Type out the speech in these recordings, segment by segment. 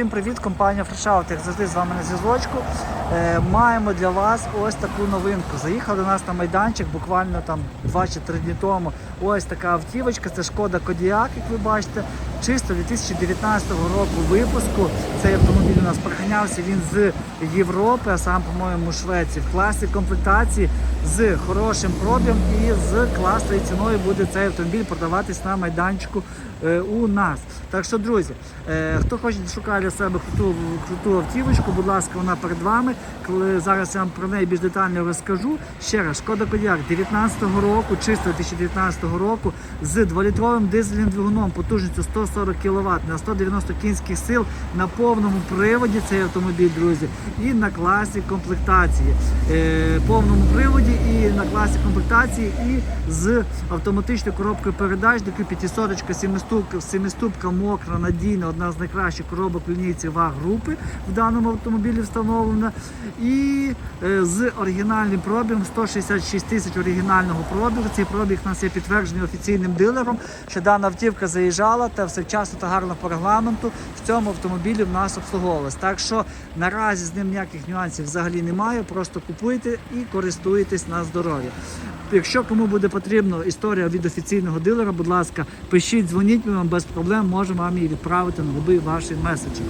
Всім привіт, компанія Фрешаут, як завжди з вами на зв'язочку. Е, маємо для вас ось таку новинку. Заїхав до нас на майданчик буквально там 2 чи 3 дні тому. Ось така автівочка, це шкода Кодіак, як ви бачите. Чисто 2019 року випуску. Цей автомобіль у нас проханявся він з Європи, а сам, по-моєму, Швеції. В класі комплектації з хорошим пробігом і з класною ціною буде цей автомобіль продаватись на майданчику е, у нас. Так що, друзі, е, хто хоче шукати для себе круту, круту автівочку, будь ласка, вона перед вами. Зараз я вам про неї більш детально розкажу. Ще раз, шкода Кодіак 19-го року, чисто 2019 року, з 2-літровим дизельним двигуном потужністю 140 кВт на 190 кінських сил на повному приводі цей автомобіль, друзі, і на класі комплектації. Е, повному приводі і на класі комплектації, і з автоматичною коробкою передач, таки 500 семиступка, семиступка мокра, надійна, одна з найкращих коробок в лінійці ВАГ групи в даному автомобілі встановлена. І е, з оригінальним пробігом 166 тисяч оригінального пробігу. Цей пробіг у нас є підтверджений офіційним дилером, що дана автівка заїжджала та все вчасно та гарно по регламенту в цьому автомобілі в нас обслуговувалась. Так що наразі з ним ніяких нюансів взагалі немає. Просто купуйте і користуйтесь на здоров'я. Якщо кому буде потрібна історія від офіційного дилера, будь ласка, пишіть, дзвоніть, ми вам без проблем можемо вам її відправити на будь-який ваш меседжер.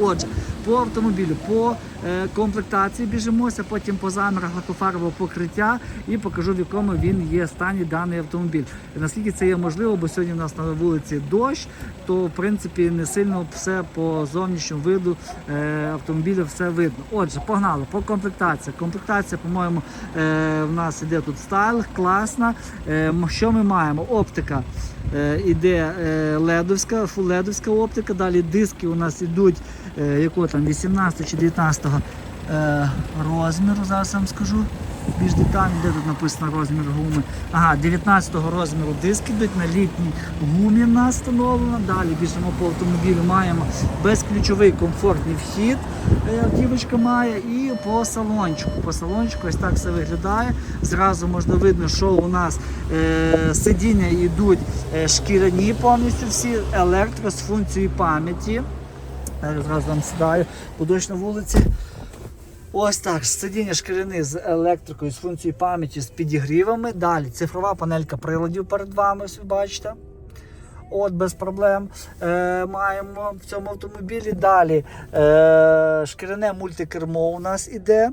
Отже, по автомобілю, по е, комплектації біжимося, потім по замірах лакофарбового покриття і покажу, в якому він є стані даний автомобіль. Наскільки це є можливо, бо сьогодні у нас на вулиці дощ, то в принципі не сильно все по зовнішньому виду е, автомобіля все видно. Отже, погнали по комплектації. Комплектація, по-моєму, е, в нас іде тут стайл, класна. Що ми маємо? Оптика. Іде е, ледовська, оптика. Далі диски у нас ідуть е, якого там 18 чи 19 е, розміру. Зараз вам скажу більш детально, де тут написано розмір гуми. Ага, 19-го розміру диски йдуть на літній гумі в нас встановлено. Далі біжимо по автомобілю, маємо безключовий комфортний вхід. е, Автівочка має і по салончику. По салончику ось так все виглядає. Зразу можна видно, що у нас е, сидіння йдуть е, шкіряні повністю всі, електро з функцією пам'яті. Я зразу вам сідаю подощ на вулиці. Ось так, сидіння шкіряни з електрикою, з функцією пам'яті, з підігрівами. Далі цифрова панелька приладів перед вами, ось ви бачите. От без проблем е, маємо в цьому автомобілі. Далі е, шкіряне мультикермо у нас іде.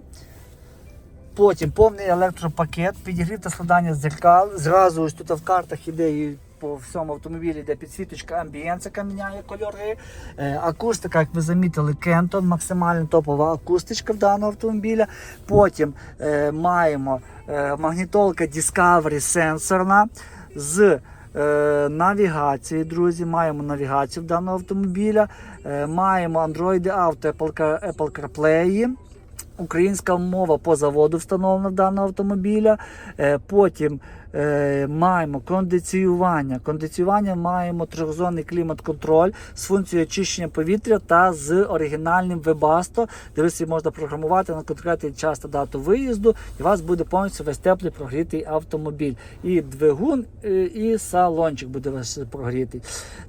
Потім повний електропакет, підігрів та складання дзеркал. Зразу ось тут в картах іде і по всьому автомобілі йде підсвіточка амбієнцика міняє кольори. Е, акустика, як ви замітили, Кентон, максимально топова акустичка в даного автомобіля. Потім е, маємо е, магнітолка Discovery сенсорна з е, навігацією, друзі. Маємо навігацію в даного автомобіля. Е, маємо Android Auto, Apple, Apple CarPlay. Українська мова по заводу встановлена даного автомобіля. Е, Потім е, маємо кондиціювання. Кондиціювання маємо трьохзонний клімат-контроль з функцією очищення повітря та з оригінальним Webasto, де ви собі можна програмувати на конкретний час та дату виїзду, і у вас буде повністю весь теплий прогрітий автомобіль. І двигун, е, і салончик буде ваш прогрітий.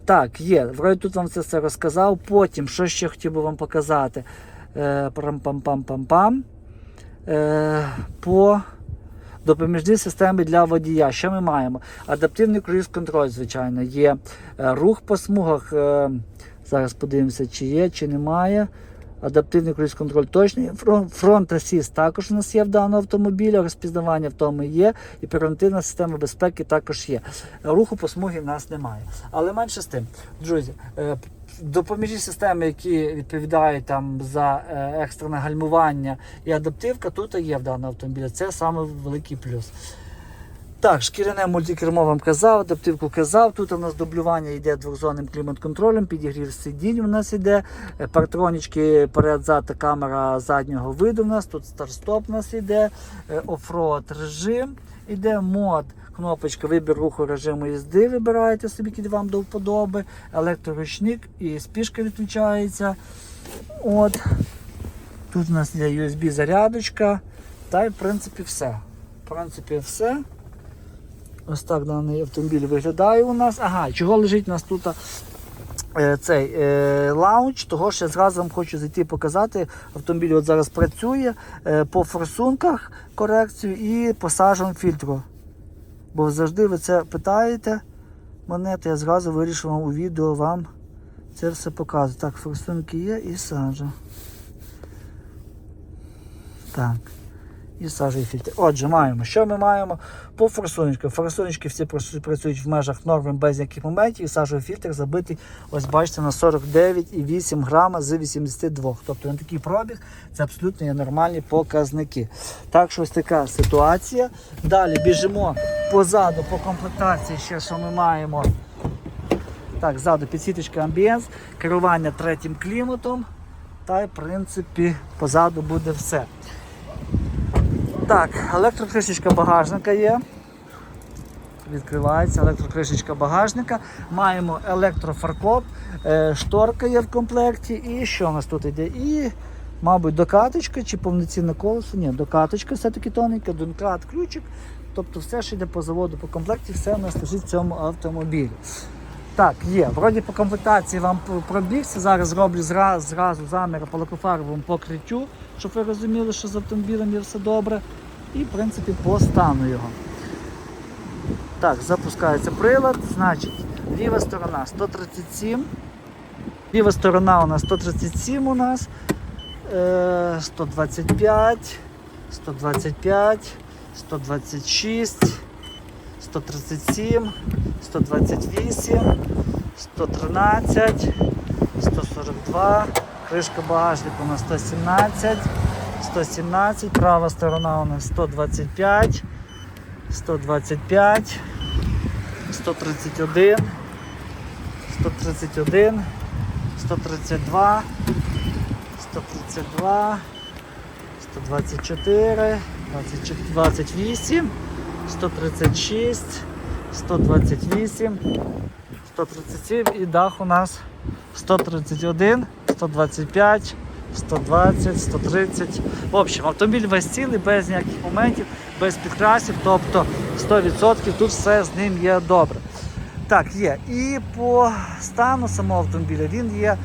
Так, є. Вроді тут вам це все розказав. Потім, що ще хотів би вам показати. Е, Пам-пам-пам-пам-пам. Е, По допоміжні системи для водія. Що ми маємо? Адаптивний круїз-контроль, звичайно, є. Е, Рух по смугах. Зараз подивимося, чи є, чи немає. Адаптивний круїз-контроль точний. Фронт, асіст також у нас є в даного автомобіля. Розпізнавання в тому є. І превентивна система безпеки також є. Руху по смугі в нас немає. Але менше з тим, друзі, е, допоміжні системи, які відповідають там за е, екстрене гальмування і адаптивка, тут є в даного автомобіля. Це саме великий плюс. Так, шкіряне мультикермо вам казав, адаптивку казав. Тут у нас дублювання йде двохзонним клімат-контролем, підігрів сидінь у нас йде, партронічки перед-зад камера заднього виду у нас, тут старт-стоп у нас йде, е, оффроад режим, іде мод, кнопочка вибір руху режиму їзди, вибираєте собі, який вам до вподоби, електроручник і спішка відключається. От. Тут у нас є USB зарядочка. Та й в принципі все. В принципі, все. Ось так даний автомобіль виглядає у нас. Ага, чого лежить у нас тут е, цей е, лаунч, того що я зразу вам хочу зайти показати. Автомобіль от зараз працює е, по форсунках корекцію і по сажам фільтру. Бо завжди ви це питаєте мене, то я зразу вирішив вам у відео вам це все показувати. Так, форсунки є і сажа. Так. І сажа і фільтр. Отже, маємо. Що ми маємо по форсуночкам? Форсуночки всі працюють в межах норми без яких моментів. І сажовий фільтр забитий, ось бачите, на 49,8 грама з 82. Тобто на такий пробіг це абсолютно є нормальні показники. Так що ось така ситуація. Далі біжимо позаду по комплектації, ще що ми маємо. Так, ззаду підсвіточка амбієнс, керування третім кліматом. Та в принципі, позаду буде все. Так, електрокришечка багажника є. Відкривається електрокришечка багажника. Маємо електрофаркоп, е, шторка є в комплекті. І що у нас тут йде? І, мабуть, докаточка чи повноцінне колесо. Ні, докаточка все-таки тоненька, донкрат, ключик. Тобто все, що йде по заводу, по комплекті, все у нас лежить в цьому автомобілі. Так, є. Вроді по комплектації вам пробігся. Зараз зроблю зразу, зразу заміри по лакофарбовому покриттю, щоб ви розуміли, що з автомобілем є все добре. І, в принципі, по стану його. Так, запускається прилад. Значить, ліва сторона 137. Ліва сторона у нас 137 у нас. Е, 125, 125, 126, 137, 128, 113, 142, кришка багажника у нас 117, 117, права сторона у нас 125, 125, 131, 131, 132, 132, 124, 28, 136, 128, 137 і дах у нас 131, 125, 120, 130. В общем, автомобіль весь цілий, без ніяких моментів, без підкрасів, тобто 100% тут все з ним є добре. Так, є. І по стану самого автомобіля він є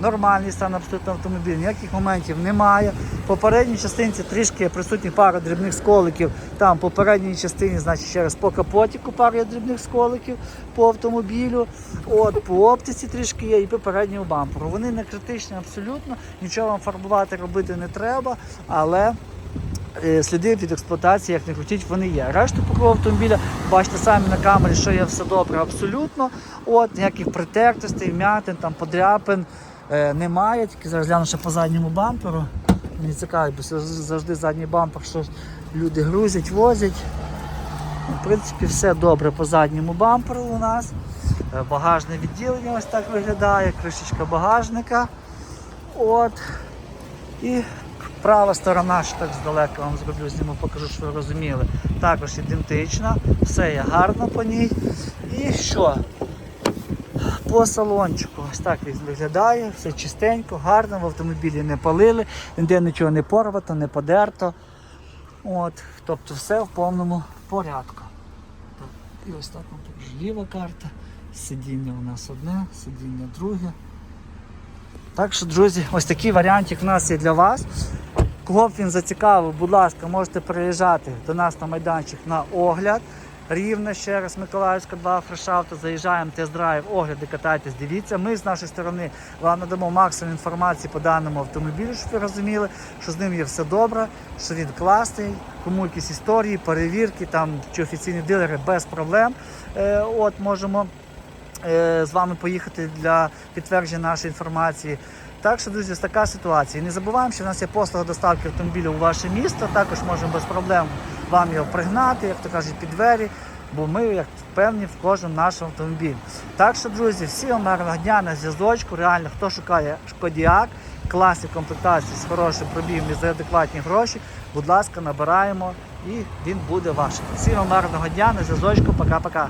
нормальний стан абсолютно автомобіля, ніяких моментів немає. По передній частинці трішки присутні пара дрібних сколиків. Там по передній частині, значить, ще раз по капотіку пара дрібних сколиків по автомобілю. От по оптиці трішки є і по передньому бамперу. Вони не критичні абсолютно, нічого вам фарбувати робити не треба, але е, сліди від експлуатації, як не крутіть, вони є. Решту покрову автомобіля, бачите самі на камері, що є все добре абсолютно. От, ніяких притертостей, м'ятин, там, подряпин немає. Тільки зараз гляну ще по задньому бамперу. Мені цікаво, бо завжди задній бампер, що люди грузять, возять. Ну, В принципі, все добре по задньому бамперу у нас. Е, Багажне відділення ось так виглядає, кришечка багажника. От. І права сторона, що так здалека вам зроблю, зніму, покажу, що ви розуміли. Також ідентична, все є гарно по ній. І що? По салончику, ось так він виглядає, все чистенько, гарно, в автомобілі не палили, ніде нічого не порвато, не подерто. От, тобто все в повному порядку. І ось так покажу. Ліва карта, сидіння у нас одне, сидіння друге. Так що, друзі, ось такий варіантик в нас є для вас. Кого б він зацікавив, будь ласка, можете приїжджати до нас на майданчик на огляд. Рівне ще раз Миколаївська 2 фрешавто, заїжджаємо тест-драйв, огляди, катайтесь, дивіться. Ми з нашої сторони вам надамо максимум інформації по даному автомобілю, щоб ви розуміли, що з ним є все добре, що він класний, кому якісь історії, перевірки там чи офіційні дилери без проблем. Е, от можемо е, з вами поїхати для підтвердження нашої інформації. Так що, друзі, така ситуація. Не забуваємо, що в нас є послуга доставки автомобілів у ваше місто. Також можемо без проблем вам його пригнати, як то кажуть, під двері, бо ми, як впевнені, в кожному нашому автомобілі. Так що, друзі, всім гарного дня на зв'язочку. Реально, хто шукає Шкодіак, класні комплектації з хорошим пробігом і за адекватні гроші, будь ласка, набираємо і він буде ваш. Всім гарного дня на зв'язочку. Пока-пока.